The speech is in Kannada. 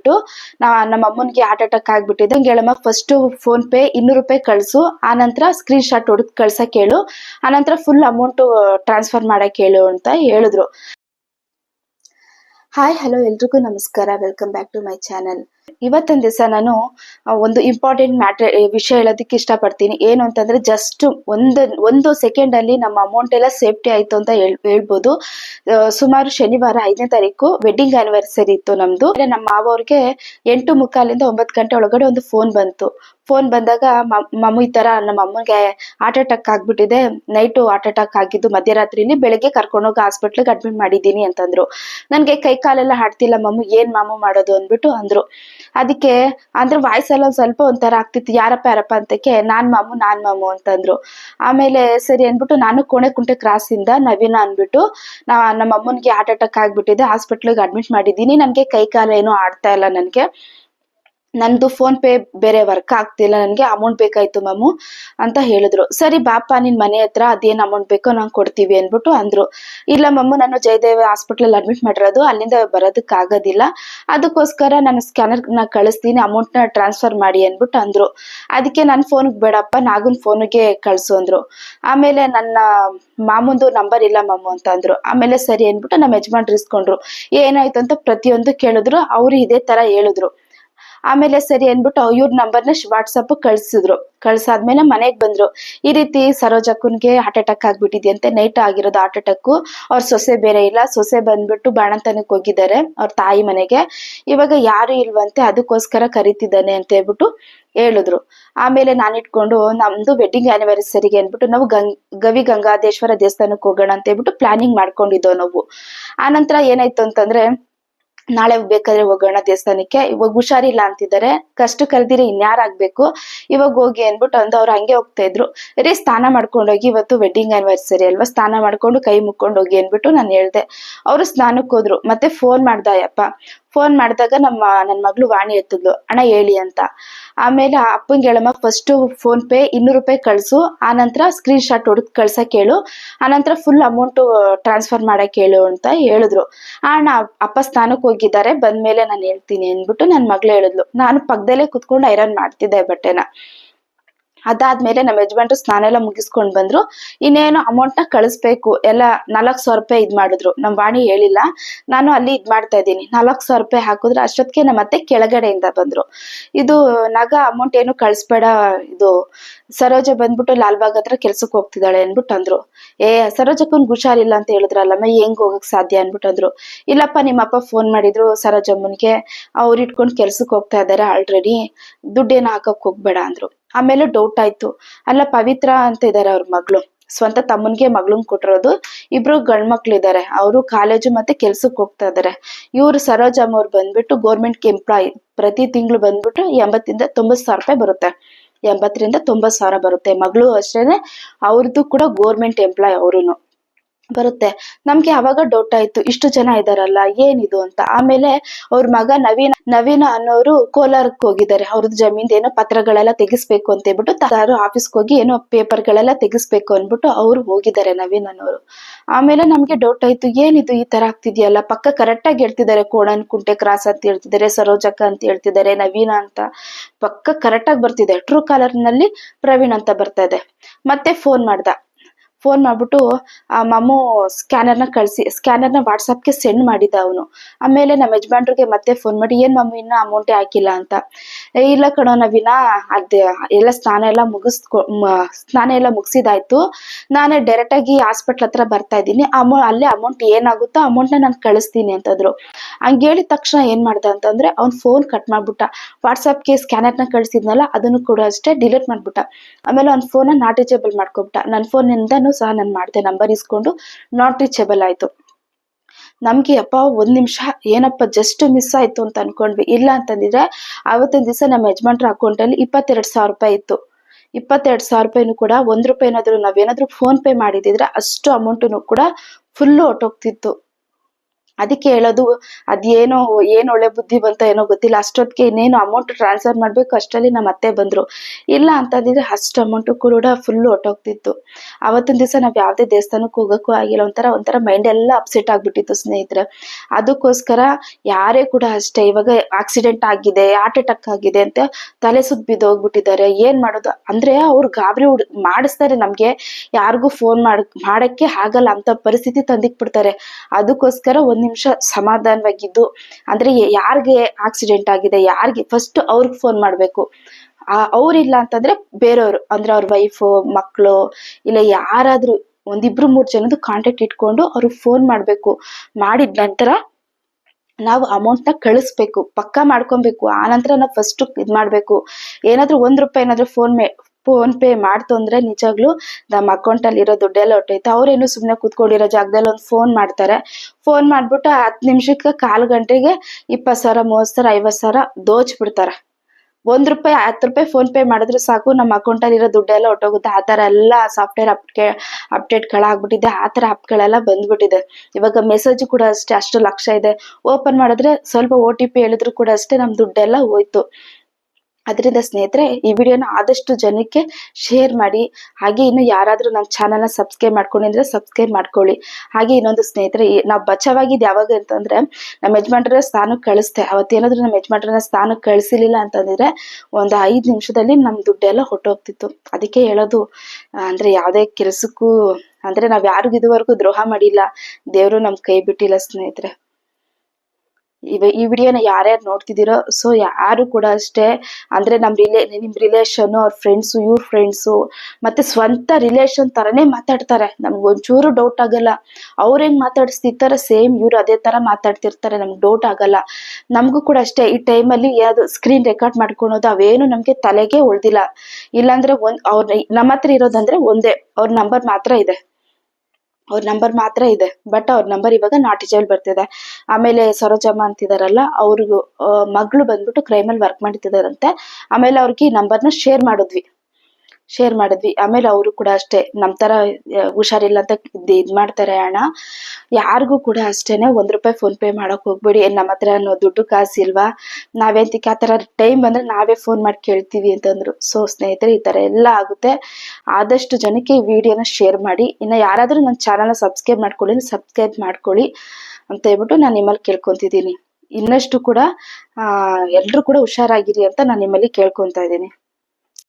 ಬಿಟ್ಟು ನಾ ನಮ್ಮ ಅಮ್ಮನಿಗೆ ಹಾರ್ಟ್ ಅಟ್ಯಾಕ್ ಆಗ್ಬಿಟ್ಟಿದೆ. ಹೇಳಮ್ಮ ಫಸ್ಟ್ ಫೋನ್ ಪೇ ಇನ್ನೂರು ರೂಪಾಯಿ ಕಳ್ಸು, ಆನಂತರ ಸ್ಕ್ರೀನ್ ಶಾಟ್ ಹೊಡೆದು ಕಳ್ಸಕ್ ಹೇಳು ಆನಂತರ ಫುಲ್ ಅಮೌಂಟ್ ಟ್ರಾನ್ಸ್ಫರ್ ಮಾಡಕ್ ಹೇಳು ಅಂತ ಹೇಳಿದ್ರು. ಹಾಯ್ ಹಲೋ ಎಲ್ರಿಗೂ ನಮಸ್ಕಾರ. Welcome back to my channel ಇವತ್ತೊಂದು ದಿವಸ ನಾನು ಒಂದು ಇಂಪಾರ್ಟೆಂಟ್ ಮ್ಯಾಟರ್ ವಿಷಯ ಹೇಳೋದಕ್ಕೆ ಇಷ್ಟಪಡ್ತೀನಿ. ಏನು ಅಂತಂದ್ರೆ ಜಸ್ಟ್ ಒಂದು ಒಂದು ಸೆಕೆಂಡ್ ಅಲ್ಲಿ ನಮ್ಮ ಅಮೌಂಟ್ ಎಲ್ಲ ಸೇಫ್ಟಿ ಆಯ್ತು ಅಂತ ಹೇಳ್, ಹೇಳ್ಬೋದು. ಸುಮಾರು ಶನಿವಾರ ಐದನೇ ತಾರೀಕು ವೆಡ್ಡಿಂಗ್ ಆನಿವರ್ಸರಿ ಇತ್ತು ನಮ್ದು. ನಮ್ಮ ಮಾವ ಅವ್ರಿಗೆ ಎಂಟು ಮುಕ್ಕಾಲಿಂದ ಒಂಬತ್ತು ಗಂಟೆ ಒಳಗಡೆ ಒಂದು ಫೋನ್ ಬಂತು. ಫೋನ್ ಬಂದಾಗ ಮಮ್ಮ ಈ ತರ ನಮ್ಮ ಅಮ್ಮನಿಗೆ ಹಾರ್ಟ್ ಅಟ್ಯಾಕ್ ಆಗ್ಬಿಟ್ಟಿದೆ. ನೈಟು ಹಾರ್ಟ್ ಅಟ್ಯಾಕ್ ಆಗಿದ್ದು ಮಧ್ಯರಾತ್ರಿಲಿ ಬೆಳಗ್ಗೆ ಕರ್ಕೊಂಡೋಗಿ ಹಾಸ್ಪಿಟ್ಲಿಗೆ ಅಡ್ಮಿಟ್ ಮಾಡಿದ್ದೀನಿ ಅಂತಂದ್ರು. ನನಗೆ ಕೈ ಕಾಲೆಲ್ಲ ಹಾಡ್ತಿಲ್ಲ ಮಮ್ಮು, ಏನ್ ಮಾಮು ಮಾಡೋದು ಅಂದ್ಬಿಟ್ಟು ಅಂದ್ರು. ಅದಕ್ಕೆ ಅಂದ್ರೆ ವಾಯ್ಸ್ ಎಲ್ಲ ಸ್ವಲ್ಪ ಒಂಥರ ಆಗ್ತಿತ್ತು, ಯಾರಪ್ಪ ಯಾರಪ್ಪ ಅಂತಕ್ಕೆ ನಾನ್ ಮಾಮು ನಾನ್ ಮಾಮು ಅಂತಂದ್ರು. ಆಮೇಲೆ ಸರಿ ಅಂದ್ಬಿಟ್ಟು ನಾನು ಕೋಣೆ ಕುಂಟೆ ಕ್ರಾಸ್ ಇಂದ ನವೀನ ಅಂದ್ಬಿಟ್ಟು, ನಾ ನಮ್ಮ ಅಮ್ಮನಿಗೆ ಹಾರ್ಟ್ ಅಟ್ಯಾಕ್ ಆಗ್ಬಿಟ್ಟಿದೆ ಹಾಸ್ಪಿಟ್ಲಿಗೆ ಅಡ್ಮಿಟ್ ಮಾಡಿದ್ದೀನಿ, ನನ್ಗೆ ಕೈ ಕಾಲು ಏನೂ ಆಡ್ತಾ ಇಲ್ಲ ನನ್ಗೆ. ನಂದು ಫೋನ್ ಪೇ ಬೇರೆ ವರ್ಕ್ ಆಗ್ತಿಲ್ಲ ನನಗೆ ಅಮೌಂಟ್ ಬೇಕಾಯ್ತು ಮಾಮು ಅಂತ ಹೇಳಿದ್ರು. ಸರಿ ಬಾಪ ನಿನ್ ಮನೆ ಹತ್ರ ಅದೇನ್ ಅಮೌಂಟ್ ಬೇಕೋ ನಾನು ಕೊಡ್ತೀವಿ ಅಂದ್ಬಿಟ್ಟು ಅಂದ್ರು. ಇಲ್ಲ ಮಮ್ಮು ನಾನು ಜಯದೇವ ಹಾಸ್ಪಿಟಲ್ ಅಡ್ಮಿಟ್ ಮಾಡಿರೋದು, ಅಲ್ಲಿಂದ ಬರೋದಕ್ ಆಗೋದಿಲ್ಲ. ಅದಕ್ಕೋಸ್ಕರ ನಾನು ಸ್ಕ್ಯಾನರ್ನ ಕಳಿಸ್ತೀನಿ ಅಮೌಂಟ್ನ ಟ್ರಾನ್ಸ್ಫರ್ ಮಾಡಿ ಅಂದ್ಬಿಟ್ಟು ಅಂದ್ರು. ಅದಕ್ಕೆ ನನ್ನ ಫೋನ್ ಬೇಡಪ್ಪ, ನಾಗನ್ ಫೋನಿಗೆ ಕಳ್ಸು ಅಂದ್ರು. ಆಮೇಲೆ ನನ್ನ ಮಾಮಂದು ನಂಬರ್ ಇಲ್ಲ ಮಾಮು ಅಂತ ಅಂದ್ರು. ಆಮೇಲೆ ಸರಿ ಅಂದ್ಬಿಟ್ಟು ನಮ್ಮ ಯಜಮಾನ್ರು ಇಸ್ಕೊಂಡ್ರು. ಏನಾಯ್ತು ಅಂತ ಪ್ರತಿಯೊಂದು ಕೇಳಿದ್ರು, ಅವ್ರು ಇದೇ ತರ ಹೇಳಿದ್ರು. ಆಮೇಲೆ ಸರಿ ಅಂದ್ಬಿಟ್ಟು ಇವ್ರ ನಂಬರ್ನ ವಾಟ್ಸಪ್ ಕಳ್ಸಿದ್ರು. ಕಳ್ಸಾದ್ಮೇಲೆ ಮನೆಗೆ ಬಂದ್ರು. ಈ ರೀತಿ ಸರೋಜಕ್ಕನ್ಗೆ ಹಾರ್ಟ್ ಅಟ್ಯಾಕ್ ಆಗ್ಬಿಟ್ಟಿದ್ಯಂತೆ ನೈಟ್ ಆಗಿರೋದು ಹಾರ್ಟ್ ಅಟ್ಯಾಕ್ ಅವ್ರ ಸೊಸೆ ಬೇರೆ ಇಲ್ಲ. ಸೊಸೆ ಬಂದ್ಬಿಟ್ಟು ಬಾಣಂತನಕ್ ಹೋಗಿದ್ದಾರೆ ಅವ್ರ ತಾಯಿ ಮನೆಗೆ. ಇವಾಗ ಯಾರು ಇಲ್ವಂತೆ ಅದಕ್ಕೋಸ್ಕರ ಕರಿತಿದ್ದಾನೆ ಅಂತ ಹೇಳ್ಬಿಟ್ಟು ಹೇಳಿದ್ರು. ಆಮೇಲೆ ನಾನು ಇಟ್ಕೊಂಡು ನಮ್ದು ವೆಡ್ಡಿಂಗ್ ಆನಿವರ್ಸರಿಗೆ ಅಂದ್ಬಿಟ್ಟು ನಾವು ಗಂಗ್ ಗವಿ ಗಂಗಾಧೇಶ್ವರ ದೇವಸ್ಥಾನಕ್ಕೆ ಹೋಗೋಣ ಅಂತ ಹೇಳ್ಬಿಟ್ಟು ಪ್ಲಾನಿಂಗ್ ಮಾಡ್ಕೊಂಡಿದ್ದೋ ನಾವು. ಆನಂತರ ಏನಾಯ್ತು ಅಂತಂದ್ರೆ ನಾಳೆ ಬೇಕಾದ್ರೆ ಹೋಗೋಣ ದೇವಸ್ಥಾನಕ್ಕೆ. ಇವಾಗ ಹುಷಾರಿಲ್ಲ ಅಂತಿದ್ದಾರೆ. ಕಷ್ಟ ಕರೆದಿರಿ ಇನ್ಯಾರಾಗ್ಬೇಕು? ಇವಾಗ ಹೋಗಿ ಅನ್ಬಿಟ್ಟು ಅಂತ ಅವ್ರು ಹಂಗೆ ಹೋಗ್ತಾ ಇದ್ರು. ರೀ ಸ್ನಾನ ಮಾಡ್ಕೊಂಡು ಹೋಗಿ ಇವತ್ತು ವೆಡ್ಡಿಂಗ್ ಆನಿವರ್ಸರಿ ಅಲ್ವಾ? ಸ್ನಾನ ಮಾಡ್ಕೊಂಡು ಕೈ ಮುಕ್ಕೊಂಡು ಹೋಗಿ ಅಂದ್ಬಿಟ್ಟು ನಾನು ಹೇಳ್ದೆ. ಅವರು ಸ್ನಾನಕ್ಕೆ ಹೋದ್ರು. ಮತ್ತೆ ಫೋನ್ ಮಾಡ್ದಯಪ್ಪ ಫೋನ್ ಮಾಡಿದಾಗ ನಮ್ಮ ನನ್ನ ಮಗಳು ವಾಣಿ ಎತ್ತಿದ್ಲು, ಅಣ್ಣ ಹೇಳಿ ಅಂತ. ಆಮೇಲೆ ಅಪ್ಪಂಗೆ ಹೇಳಮ್ಮ ಫಸ್ಟ್ ಫೋನ್ ಪೇ ಇನ್ನೂರು ರೂಪಾಯಿ ಕಳ್ಸು ಆನಂತರ ಸ್ಕ್ರೀನ್ ಶಾಟ್ ಹೊಡೆದು ಕಳ್ಸಕ್ ಹೇಳು ಆನಂತರ ಫುಲ್ ಅಮೌಂಟ್ ಟ್ರಾನ್ಸ್ಫರ್ ಮಾಡಕ್ ಹೇಳು ಅಂತ ಹೇಳಿದ್ರು. ಆ ಅಣ್ಣ ಅಪ್ಪ ಸ್ಥಾನಕ್ಕೆ ಹೋಗಿದ್ದಾರೆ, ಬಂದ್ಮೇಲೆ ನಾನು ಹೇಳ್ತೀನಿ ಅಂದ್ಬಿಟ್ಟು ನನ್ನ ಮಗಳು ಹೇಳಿದ್ಲು. ನಾನು ಪಕ್ಕದಲ್ಲೇ ಕುತ್ಕೊಂಡು ಐರನ್ ಮಾಡ್ತಿದ್ದೆ ಬಟ್ಟೆನ. ಅದಾದ್ಮೇಲೆ ನಮ್ಮ ಯಜಮಾನ್ರು ಸ್ನಾನ ಎಲ್ಲ ಮುಗಿಸ್ಕೊಂಡ್ ಬಂದ್ರು. ಇನ್ನೇನು ಅಮೌಂಟ್ನ ಕಳಿಸ್ಬೇಕು. ಎಲ್ಲ ನಾಲ್ಕು ಸಾವಿರ ರೂಪಾಯಿ ಇದ್ ಮಾಡಿದ್ರು. ನಮ್ ವಾಣಿ ಹೇಳಿಲ್ಲ. ನಾನು ಅಲ್ಲಿ ಇದ್ ಮಾಡ್ತಾ ಇದ್ದೀನಿ. ನಾಲ್ಕು ಸಾವಿರ ರೂಪಾಯಿ ಹಾಕಿದ್ರೆ ಅಷ್ಟೊತ್ತಿಗೆ ನಮ್ಮ ಅತ್ತೆ ಕೆಳಗಡೆಯಿಂದ ಬಂದ್ರು. ಇದು ನಗ ಅಮೌಂಟ್ ಏನು ಕಳಿಸ್ಬೇಡ. ಇದು ಸರೋಜ ಬಂದ್ಬಿಟ್ಟು ಲಾಲ್ಬಾಗ್ ಹತ್ರ ಕೆಲ್ಸಕ್ಕೆ ಹೋಗ್ತಿದ್ದಾಳೆ ಅನ್ಬಿಟ್ಟು ಅಂದ್ರು. ಏ, ಸರೋಜಕ್ಕನ್ ಹುಷಾರಿಲ್ಲ ಅಂತ ಹೇಳಿದ್ರಲ್ಲಮ್ಮ, ಹೆಂಗ್ ಹೋಗಕ್ ಸಾಧ್ಯ ಅನ್ಬಿಟ್ಟು ಅಂದ್ರು. ಇಲ್ಲಪ್ಪ, ನಿಮ್ಮಪ್ಪ ಫೋನ್ ಮಾಡಿದ್ರು ಸರೋಜಮ್ಮನ್ಗೆ. ಅವ್ರು ಇಟ್ಕೊಂಡು ಕೆಲ್ಸಕ್ಕೆ ಹೋಗ್ತಾ ಇದಾರೆ ಆಲ್ರೆಡಿ ದುಡ್ಡೇನು ಹಾಕಕ್ ಹೋಗ್ಬೇಡ ಅಂದ್ರು. ಆಮೇಲೆ ಡೌಟ್ ಆಯ್ತು. ಅಲ್ಲ, ಪವಿತ್ರ ಅಂತ ಇದಾರೆ ಅವ್ರ ಮಗಳು. ಸ್ವಂತ ತಮ್ಮನ್ಗೆ ಮಗಳನ್ ಕೊಟ್ಟಿರೋದು. ಇಬ್ರು ಗಂಡ್ಮಕ್ಳು ಇದ್ದಾರೆ ಅವರು ಕಾಲೇಜು ಮತ್ತೆ ಕೆಲ್ಸಕ್ಕೆ ಹೋಗ್ತಾ ಇದಾರೆ. ಇವ್ರು ಸರೋಜಮ್ಮ ಅವ್ರು ಬಂದ್ಬಿಟ್ಟು ಗೌರ್ಮೆಂಟ್ ಎಂಪ್ಲಾಯ್ ಪ್ರತಿ ತಿಂಗಳು ಬಂದ್ಬಿಟ್ಟು ಎಂಬತ್ತಿಂದ ತೊಂಬತ್ ಸಾವಿರ ರೂಪಾಯಿ ಬರುತ್ತೆ. ಎಂಬತ್ತರಿಂದ ತೊಂಬತ್ ಸಾವಿರ ಬರುತ್ತೆ. ಮಗಳು ಅಷ್ಟೇನೆ ಅವ್ರದ್ದು ಕೂಡ ಗೋರ್ಮೆಂಟ್ ಎಂಪ್ಲಾಯ್ ಅವರುನು. ಬರುತ್ತೆ. ನಮ್ಗೆ ಅವಾಗ ಡೌಟ್ ಆಯ್ತು, ಇಷ್ಟು ಜನ ಇದಾರಲ್ಲ, ಏನಿದು ಅಂತ. ಆಮೇಲೆ ಅವ್ರ ಮಗ ನವೀನ ನವೀನ ಅನ್ನೋರು ಕೋಲಾರಕ್ಕೆ ಹೋಗಿದ್ದಾರೆ. ಅವ್ರದ್ದು ಜಮೀನ್ ಏನೋ ಪತ್ರಗಳೆಲ್ಲ ತೆಗಿಸ್ಬೇಕು ಅಂತ ಹೇಳ್ಬಿಟ್ಟು ತಾರು ಆಫೀಸ್ಗೆ ಹೋಗಿ ಏನೋ ಪೇಪರ್ಗಳೆಲ್ಲ ತೆಗಿಸ್ಬೇಕು ಅಂದ್ಬಿಟ್ಟು ಅವ್ರು ಹೋಗಿದ್ದಾರೆ ನವೀನ್ ಅನ್ನೋರು. ಆಮೇಲೆ ನಮ್ಗೆ ಡೌಟ್ ಆಯ್ತು, ಏನಿದು ಈ ತರ ಆಗ್ತಿದ್ಯಲ್ಲ? ಪಕ್ಕ ಕರೆಕ್ಟ್ ಆಗಿ ಹೇಳ್ತಿದ್ದಾರೆ, ಕೋಣನ್ ಕುಂಟೆ ಕ್ರಾಸ್ ಅಂತ ಹೇಳ್ತಿದ್ದಾರೆ, ಸರೋಜಕ್ಕ ಅಂತ ಹೇಳ್ತಿದ್ದಾರೆ, ನವೀನ ಅಂತ. ಪಕ್ಕ ಕರೆಕ್ಟ್ ಆಗಿ ಬರ್ತಿದೆ. ಟ್ರೂ ಕಾಲರ್ನಲ್ಲಿ ಪ್ರವೀಣ್ ಅಂತ ಬರ್ತಾ ಇದೆ. ಮತ್ತೆ ಫೋನ್ ಮಾಡ್ದ. ಫೋನ್ ಮಾಡ್ಬಿಟ್ಟು ಆ ಮಾಮು ಸ್ಕ್ಯಾನರ್ನ ಕಳಿಸಿ ಸ್ಕ್ಯಾನರ್ನ ವಾಟ್ಸಪ್ಗೆ ಸೆಂಡ್ ಮಾಡಿದ್ದ ಅವನು. ಆಮೇಲೆ ನಮ್ಮ ಯಜಮಾನ್ರಿಗೆ ಮತ್ತೆ ಫೋನ್ ಮಾಡಿ ಏನ್ ಮಾಮು ಇನ್ನ ಅಮೌಂಟೇ ಹಾಕಿಲ್ಲ ಅಂತ. "ಏ, ಇಲ್ಲ ಕಣೋ ನವೀನ ಅದೇ ಎಲ್ಲ ಸ್ನಾನ ಎಲ್ಲ ಮುಗಿಸ್ಕೊ ಸ್ನಾನ ಎಲ್ಲ ಮುಗಿಸಿದಾಯ್ತು. ನಾನೇ ಡೈರೆಕ್ಟ್ ಆಗಿ ಹಾಸ್ಪಿಟ್ಲ್ ಹತ್ರ ಬರ್ತಾ ಇದ್ದೀನಿ. ಅಮೌ ಅಲ್ಲೇ ಅಮೌಂಟ್ ಏನಾಗುತ್ತೋ ಅಮೌಂಟ್ನ ನಾನು ಕಳಿಸ್ತೀನಿ ಅಂತಂದ್ರು. ಹಂಗೆ ಹೇಳಿದ ತಕ್ಷಣ ಏನ್ ಮಾಡ್ದ ಅಂತಂದ್ರೆ ಅವ್ನ್ ಫೋನ್ ಕಟ್ ಮಾಡ್ಬಿಟ್ಟ. ವಾಟ್ಸಪ್ಗೆ ಸ್ಕ್ಯಾನರ್ನ ಕಳಿಸಿದ್ನಲ್ಲ ಅದನ್ನು ಕೂಡ ಅಷ್ಟೇ ಡಿಲೀಟ್ ಮಾಡ್ಬಿಟ್ಟ. ಆಮೇಲೆ ಅವ್ನ ಫೋನ್ ನಾಟ್ ರೀಚೇಬಲ್ ಮಾಡ್ಕೊಬಿಟ್ಟ. ನನ್ನ ಫೋನಿಂದನೂ ಸಹ ನಾನು ಮಾಡಿದೆ ನಂಬರ್ ಇಸ್ಕೊಂಡು ನಾಟ್ ರೀಚೆಬಲ್ ಆಯ್ತು. ನಮ್ಗೆ ಅಪ್ಪ ಒಂದ್ ನಿಮಿಷ, ಏನಪ್ಪ ಜಸ್ಟ್ ಮಿಸ್ ಆಯ್ತು ಅಂತ ಅನ್ಕೊಂಡ್ವಿ. ಇಲ್ಲ ಅಂತಂದಿದ್ರೆ ಅವತ್ತಿನ ದಿವಸ ನಮ್ಮ ಯಜಮಾನ್ರ ಅಕೌಂಟ್ ಅಲ್ಲಿ ಇಪ್ಪತ್ತೆರಡು ಸಾವಿರ ರೂಪಾಯಿ ಇತ್ತು. ಇಪ್ಪತ್ತೆರಡು ಸಾವಿರ ರೂಪಾಯಿನೂ ಕೂಡ ಒಂದ್ ರೂಪಾಯಿ ಏನಾದ್ರು ನಾವೇನಾದ್ರೂ ಫೋನ್ ಪೇ ಮಾಡಿದಿದ್ರೆ ಅಷ್ಟು ಅಮೌಂಟನ್ನು ಕೂಡ ಫುಲ್ಲು ಹೊಟ್ಟೋಗ್ತಿತ್ತು ಅದಕ್ಕೆ ಹೇಳೋದು, ಅದೇನೋ, ಏನ್ ಒಳ್ಳೆ ಬುದ್ಧಿ ಬಂತ ಏನೋ ಗೊತ್ತಿಲ್ಲ. ಅಷ್ಟೊತ್ತಿಗೆ ಇನ್ನೇನು ಅಮೌಂಟ್ ಟ್ರಾನ್ಸ್ಫರ್ ಮಾಡ್ಬೇಕು, ಅಷ್ಟರಲ್ಲಿ ನಮ್ಮ ಅತ್ತೆ ಬಂದ್ರು. ಇಲ್ಲ ಅಂತಂದಿದ್ರೆ ಅಷ್ಟು ಅಮೌಂಟ್ ಕೂಡ ಫುಲ್ ಹೊಟ್ಟೋಗ್ತಿತ್ತು ಅವತ್ತಿನ ದಿವಸ ನಾವ್ ಯಾವ್ದೇ ದೇವಸ್ಥಾನಕ್ಕೆ ಹೋಗಕ್ಕೂ ಆಗಿಲ್ಲ. ಒಂಥರ ಒಂಥರ ಮೈಂಡ್ ಎಲ್ಲ ಅಪ್ಸೆಟ್ ಆಗ್ಬಿಟ್ಟಿತ್ತು ಸ್ನೇಹಿತರೆ. ಅದಕ್ಕೋಸ್ಕರ ಯಾರೇ ಕೂಡ ಅಷ್ಟೇ, ಇವಾಗ ಆಕ್ಸಿಡೆಂಟ್ ಆಗಿದೆ ಹಾರ್ಟ್ ಅಟ್ಯಾಕ್ ಆಗಿದೆ ಅಂತ ತಲೆ ಸುತ್ತ ಬಿದ್ದೋಗ್ಬಿಟ್ಟಿದ್ದಾರೆ ಏನ್ ಮಾಡೋದು? ಅಂದ್ರೆ ಅವ್ರು ಗಾಬರಿ ಹುಡ್ ಮಾಡಿಸ್ತಾರೆ ನಮ್ಗೆ. ಯಾರಿಗೂ ಫೋನ್ ಮಾಡ್, ಮಾಡಕ್ಕೆ ಆಗಲ್ಲ ಅಂತ ಪರಿಸ್ಥಿತಿ ತಂದಿಕ್ಬಿಡ್ತಾರೆ. ಅದಕ್ಕೋಸ್ಕರ ಒಂದ್ ನಿಮಿಷ ಸಮಾಧಾನವಾಗಿದ್ದು, ಅಂದ್ರೆ ಯಾರಿಗೆ ಆಕ್ಸಿಡೆಂಟ್ ಆಗಿದೆ, ಯಾರಿಗೆ ಫಸ್ಟ್ ಅವ್ರಿಗೆ ಫೋನ್ ಮಾಡ್ಬೇಕು. ಆ ಅಂತಂದರೆ ಬೇರೆಯವರು, ಅಂದ್ರೆ ಅವ್ರ ವೈಫ್ ಮಕ್ಕಳು ಇಲ್ಲ ಯಾರಾದರೂ ಒಂದಿಬ್ರು ಮೂರ್ ಜನದ್ದು ಕಾಂಟ್ಯಾಕ್ಟ್ ಇಟ್ಕೊಂಡು ಅವ್ರಿಗೆ ಫೋನ್ ಮಾಡ್ಬೇಕು. ಮಾಡಿದ ನಂತರ ನಾವು ಅಮೌಂಟ್ನ ಕಳಿಸ್ಬೇಕು, ಪಕ್ಕಾ ಮಾಡ್ಕೊಬೇಕು. ಆ ನಂತರ ನಾವು ಫಸ್ಟ್ ಇದ್ ಮಾಡ್ಬೇಕು ಏನಾದ್ರೂ ಒಂದ್ ರೂಪಾಯಿ ಏನಾದ್ರೂ ಫೋನ್ ಮೇ ಫೋನ್ ಪೇ ಮಾಡ್ತು ಅಂದ್ರೆ ನಿಜಾಗ್ಲೂ ನಮ್ಮ ಅಕೌಂಟ್ ಅಲ್ಲಿ ಇರೋ ದುಡ್ಡೆಲ್ಲ ಹೊಟ್ಟೈತೆ ಅವ್ರೇನು ಸುಮ್ನೆ ಕೂತ್ಕೊಂಡಿರೋ ಜಾಗದಲ್ಲಿ ಒಂದು ಫೋನ್ ಮಾಡ್ತಾರೆ. ಫೋನ್ ಮಾಡ್ಬಿಟ್ಟು ಹತ್ತು ನಿಮಿಷಕ್ಕೆ ಕಾಲ್ ಗಂಟೆಗೆ ಇಪ್ಪತ್ ಸಾವಿರ ಮೂವತ್ ಸಾವಿರ ಐವತ್ ಸಾವಿರ ದೋಚ್ ಬಿಡ್ತಾರೆ ಒಂದ್ ರೂಪಾಯಿ, ಹತ್ತು ರೂಪಾಯಿ ಫೋನ್ ಪೇ ಮಾಡಿದ್ರೆ ಸಾಕು ನಮ್ಮ ಅಕೌಂಟ್ ಅಲ್ಲಿ ಇರೋ ದುಡ್ಡೆಲ್ಲ ಹೊಟ್ಟೋಗುತ್ತೆ ಆ ತರ ಎಲ್ಲ ಸಾಫ್ಟ್ವೇರ್ ಅಪ್ಡೇ ಅಪ್ಡೇಟ್ ಗಳಾಗ್ಬಿಟ್ಟಿದೆ ಆ ತರ ಆಪ್ಗಳೆಲ್ಲ ಗಳೆಲ್ಲ ಬಂದ್ಬಿಟ್ಟಿದೆ. ಇವಾಗ ಮೆಸೇಜ್ ಕೂಡ ಅಷ್ಟೇ, ಅಷ್ಟು ಲಕ್ಷ ಇದೆ. ಓಪನ್ ಮಾಡಿದ್ರೆ ಸ್ವಲ್ಪ ಓ ಟಿ ಪಿ ಹೇಳಿದ್ರು ಕೂಡ ಅಷ್ಟೇ ನಮ್ ದುಡ್ಡೆಲ್ಲ ಹೋಯ್ತು. ಅದರಿಂದ ಸ್ನೇಹಿತರೆ, ಈ ವಿಡಿಯೋನ ಆದಷ್ಟು ಜನಕ್ಕೆ ಶೇರ್ ಮಾಡಿ. ಹಾಗೆ ಇನ್ನು ಯಾರಾದರೂ ನನ್ನ ಚಾನಲ್ನ ಸಬ್ಸ್ಕ್ರೈಬ್ ಮಾಡ್ಕೊಂಡಿದ್ರೆ ಸಬ್ಸ್ಕ್ರೈಬ್ ಮಾಡ್ಕೊಳ್ಳಿ. ಹಾಗೆ ಇನ್ನೊಂದು ಸ್ನೇಹಿತರೆ ನಾವು ಬಚಾವಾಗಿದ್ದು ಯಾವಾಗ ಅಂತಂದ್ರೆ, ನಮ್ಮ ಯಜಮಾನ್ರ ಸ್ಥಾನಕ್ಕೆ ಕಳಿಸ್ತೇವೆ ಅವತ್ತೇನಾದರೂ ನಮ್ಮ ಯಜಮಾನ್ರನ್ನ ಸ್ಥಾನಕ್ಕೆ ಕಳಿಸಲಿಲ್ಲ ಅಂತಂದಿದ್ರೆ, ಒಂದು ಐದು ನಿಮಿಷದಲ್ಲಿ ನಮ್ಮ ದುಡ್ಡೆಲ್ಲ ಹೊಟ್ಟೋಗ್ತಿತ್ತು ಅದಕ್ಕೆ ಹೇಳೋದು ಅಂದ್ರೆ ಯಾವುದೇ ಕೆಲಸಕ್ಕೂ, ಅಂದ್ರೆ ನಾವು ಯಾರಿಗೂ ಇದುವರೆಗೂ ದ್ರೋಹ ಮಾಡಿಲ್ಲ. ದೇವರು ನಮ್ಮ ಕೈ ಬಿಟ್ಟಿಲ್ಲ ಸ್ನೇಹಿತರೆ. ಇವ ಈ ವಿಡಿಯೋನ ಯಾರ್ಯಾರು ನೋಡ್ತಿದ್ದೀರೋ ಸೊ ಯಾರು ಕೂಡ ಅಷ್ಟೇ, ಅಂದ್ರೆ ನಮ್ಮ ರಿಲೇ ನಿಮ್ಮ ರಿಲೇಷನ್ನು ಅವ್ರ ಫ್ರೆಂಡ್ಸು ಇವ್ರ ಫ್ರೆಂಡ್ಸು ಮತ್ತೆ ಸ್ವಂತ ರಿಲೇಷನ್ ಥರನೇ ಮಾತಾಡ್ತಾರೆ. ನಮ್ಗೆ ಒಂಚೂರು ಡೌಟ್ ಆಗಲ್ಲ. ಅವ್ರು ಹೆಂಗೆ ಮಾತಾಡಿಸ್ತಿರ್ತಾರೆ ಸೇಮ್ ಇವ್ರು ಅದೇ ತರ ಮಾತಾಡ್ತಿರ್ತಾರೆ, ನಮ್ಗೆ ಡೌಟ್ ಆಗಲ್ಲ. ನಮಗೂ ಕೂಡ ಅಷ್ಟೇ, ಈ ಟೈಮಲ್ಲಿ ಯಾವುದು ಸ್ಕ್ರೀನ್ ರೆಕಾರ್ಡ್ ಮಾಡ್ಕೊಳೋದು ಅವೇನು ನಮಗೆ ತಲೆಗೆ ಉಳ್ದಿಲ್ಲ. ಇಲ್ಲಾಂದರೆ ಒಂದು, ಅವ್ರ ನಮ್ಮ ಹತ್ರ ಇರೋದಂದ್ರೆ ಒಂದೇ, ಅವ್ರ ನಂಬರ್ ಮಾತ್ರ ಇದೆ. ಅವ್ರ ನಂಬರ್ ಮಾತ್ರ ಇದೆ ಬಟ್ ಅವ್ರ ನಂಬರ್ ಇವಾಗ ನಾಟ್ ಬರ್ತಿದೆ. ಆಮೇಲೆ ಸರೋಜಮ್ಮ ಅಂತಿದಾರಲ್ಲ, ಅವ್ರಿಗೂ ಮಗಳು ಬಂದ್ಬಿಟ್ಟು ಕ್ರೈಮಲ್ಲಿ ವರ್ಕ್ ಮಾಡ್ತಿದಾರಂತೆ. ಆಮೇಲೆ ಅವ್ರಿಗೆ ಈ ನಂಬರ್ನ ಶೇರ್ ಮಾಡಿದ್ವಿ. ಶೇರ್ ಮಾಡಿದ್ವಿ. ಆಮೇಲೆ ಅವರು ಕೂಡ ಅಷ್ಟೇ, ನಮ್ ತರ ಹುಷಾರಿಲ್ಲ ಅಂತ ಇದ್ ಮಾಡ್ತಾರೆ ಅಣ್ಣ. ಯಾರಿಗೂ ಕೂಡ ಅಷ್ಟೇನೆ ಒಂದ್ ರೂಪಾಯಿ ಫೋನ್ ಪೇ ಮಾಡಕ್ ಹೋಗ್ಬೇಡಿ. ನಮ್ಮ ಹತ್ರ ಅನ್ನೋ ದುಡ್ಡು ಕಾಸಿಲ್ವಾ? ನಾವೇಂತಿಕ್ಕೆ ಆ ತರ ಟೈಮ್ ಬಂದ್ರೆ ನಾವೇ ಫೋನ್ ಮಾಡಿ ಕೇಳ್ತೀವಿ ಅಂತಂದ್ರು. ಸೊ ಸ್ನೇಹಿತರೆ, ಈ ತರ ಎಲ್ಲ ಆಗುತ್ತೆ. ಆದಷ್ಟು ಜನಕ್ಕೆ ಈ ವಿಡಿಯೋನ ಶೇರ್ ಮಾಡಿ. ಇನ್ನ ಯಾರಾದ್ರೂ ನನ್ನ ಚಾನಲ್ನ ಸಬ್ಸ್ಕ್ರೈಬ್ ಮಾಡ್ಕೊಳ್ಳಿ ಸಬ್ಸ್ಕ್ರೈಬ್ ಮಾಡ್ಕೊಳ್ಳಿ ಅಂತ ಹೇಳ್ಬಿಟ್ಟು ನಾನು ನಿಮ್ಮಲ್ಲಿ ಕೇಳ್ಕೊಂತಿದ್ದೀನಿ. ಇನ್ನಷ್ಟು ಕೂಡ, ಆ, ಎಲ್ರು ಕೂಡ ಹುಷಾರಾಗಿರಿ ಅಂತ ನಾನು ನಿಮ್ಮಲ್ಲಿ ಕೇಳ್ಕೊತಾ ಇದ್ದೀನಿ.